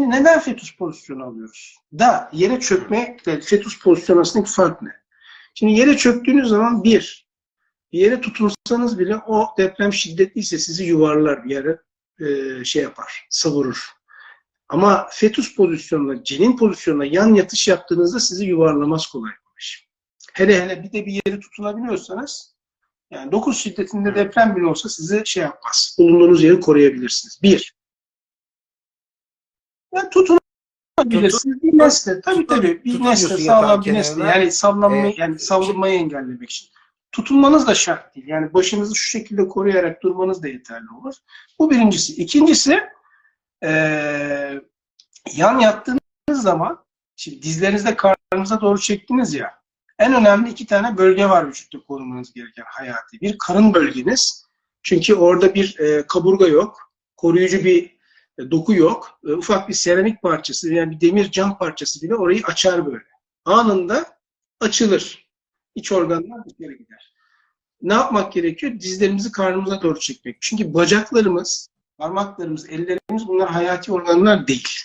Şimdi neden fetüs pozisyonu alıyoruz? Da yere çökme ve fetüs pozisyonu arasındaki fark ne? Şimdi yere çöktüğünüz zaman bir, bir yere tutunsanız bile o deprem şiddetliyse sizi yuvarlar bir yere e, şey yapar, savurur. Ama fetüs pozisyonuna, cenin pozisyonuna yan yatış yaptığınızda sizi yuvarlamaz kolay kolay. Hele hele bir de bir yere tutunabiliyorsanız yani 9 şiddetinde deprem bile olsa sizi şey yapmaz. Bulunduğunuz yeri koruyabilirsiniz. Bir. Yani tutunabilirsiniz. Bir nesne. Tabii tutun- tabii. Bir nesne sağlam bir nesne. Yani sallanmayı, Ee, yani savrulmayı engellemek için. Tutunmanız da şart değil. Yani başınızı şu şekilde koruyarak durmanız da yeterli olur. Bu birincisi. İkincisi eee yan yattığınız zaman şimdi dizlerinizde karnınıza doğru çektiniz ya en önemli iki tane bölge var vücutta korumanız gereken hayati. Bir karın bölgeniz. Çünkü orada bir e, kaburga yok. Koruyucu bir e, doku yok. E, ufak bir seramik parçası yani bir demir cam parçası bile orayı açar böyle. Anında açılır. İç organlar dışarı gider. Ne yapmak gerekiyor? Dizlerimizi karnımıza doğru çekmek. Çünkü bacaklarımız, parmaklarımız, ellerimiz bunlar hayati organlar değil.